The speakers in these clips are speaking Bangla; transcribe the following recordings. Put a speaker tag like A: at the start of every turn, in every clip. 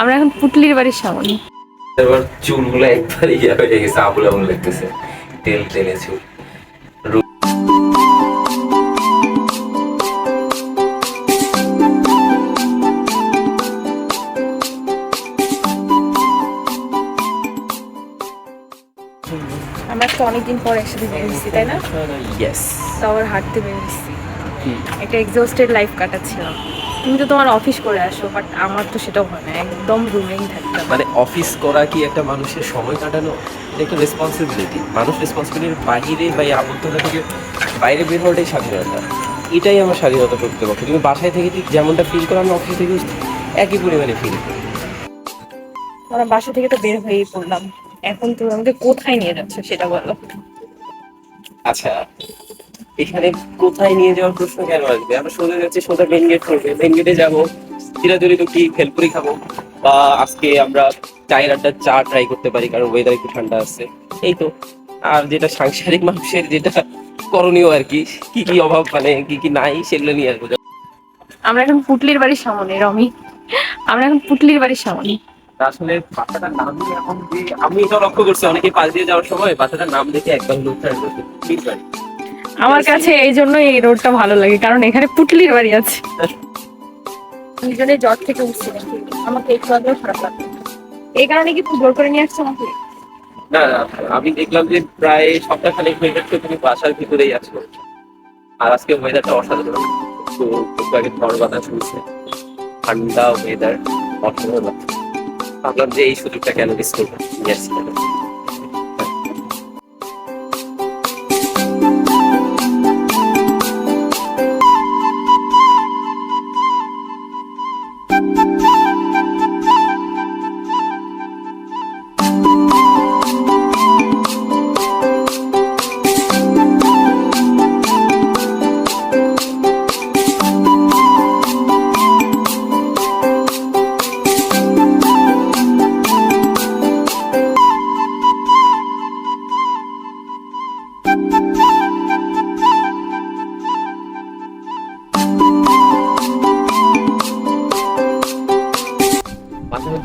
A: আমরা এখন পুটলির বাড়ির সামনে।
B: এবার চুলগুলো একবার ইয়া হয়ে গেছে আবুল আবুল লাগতেছে। তেল তেলে চুল।
A: আমরা একটা অনেকদিন পর একসাথে বেরিয়েছি তাই না?
B: ইয়েস
A: তাও আবার হাঁটতে বেরিয়েছি একটা এক্সস্টেড লাইফ কাটাচ্ছিলাম। তুমি তো তোমার অফিস করে আসো বাট আমার তো সেটাও হয় না একদম রুমেই থাকতে
B: মানে অফিস করা কি একটা মানুষের সময় কাটানো? এটা একটা রেসপন্সিবিলিটি মানুষ রেসপন্সিবিলিটির বাইরে বা আবদ্ধতা থেকে বাইরে বের হওয়াটাই স্বাধীনতা। এটাই আমার স্বাধীনতা প্রকৃতপক্ষে তুমি বাসায় থেকে ঠিক যেমনটা ফিল করো আমি অফিস থেকে একই পরিমাণে ফিল করি।
A: আমরা বাসা থেকে তো বের হয়েই পড়লাম। এখন তুমি আমাকে কোথায় নিয়ে যাচ্ছ সেটা বলো।
B: আচ্ছা এখানে কোথায় নিয়ে যাওয়ার প্রশ্ন কেন আসবে? আমরা সোজা যাচ্ছি সোজা মেন গেট করবে। মেন গেটে যাব চিরাচরিত কি ভেলপুরি খাব বা আজকে আমরা চায়ের আড্ডা চা ট্রাই করতে পারি কারণ ওয়েদার একটু ঠান্ডা আছে। এই তো। আর যেটা সাংসারিক মানুষের যেটা করণীয় আর কি কি কি অভাব মানে কি কি নাই সেগুলো নিয়ে আসব।
A: আমরা এখন পুটলির বাড়ির সামনে রমি। আমরা এখন পুটলির বাড়ির সামনে।
B: আসলে বাসাটার নাম এখন আমি এটা লক্ষ্য করছি অনেকে পাশ দিয়ে যাওয়ার সময় বাসাটার নাম দেখে একবার লোক
A: আমার কাছে এই জন্য এই রোডটা ভালো লাগে কারণ এখানে পুটলির বাড়ি আছে। দুজনে জ্বর থেকে উঠছি আমাকে একটু আগেও খারাপ লাগবে এই কারণে কি তুমি জোর করে নিয়ে আসছো আমাকে?
B: না না আমি দেখলাম যে প্রায় সপ্তাহ খানেক হয়ে তুমি বাসার ভিতরেই আছো। আর আজকে ওয়েদারটা অসাধারণ। তো একটু আগে ঝড় বাতাস শুনছে ঠান্ডা ওয়েদার অসাধারণ। ভাবলাম যে এই সুযোগটা কেন মিস করব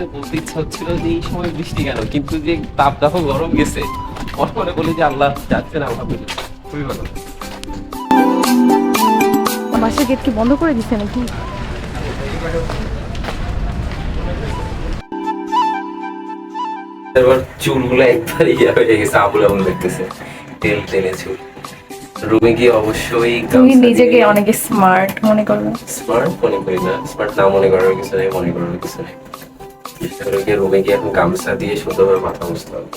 B: মধ্যে বলতে ইচ্ছা হচ্ছিল যে এই সময় বৃষ্টি কেন কিন্তু যে তাপ দেখো গরম গেছে মনে বলি যে আল্লাহ যাচ্ছে না আলহামদুলিল্লাহ। খুবই ভালো
A: বাসার গেট কি বন্ধ করে দিচ্ছে নাকি?
B: এবার চুলগুলো একবার ইয়া হয়ে গেছে আবুল আবুল লাগতেছে তেল তেলে চুল। রুমে গিয়ে অবশ্যই
A: তুমি নিজেকে অনেক স্মার্ট মনে করো।
B: স্মার্ট মনে করি না স্মার্ট না মনে করার কিছু নেই মনে করার কিছু নেই। রোগে গিয়ে এখন গামছা দিয়ে সুন্দরভাবে মাথা মুছতে হবে।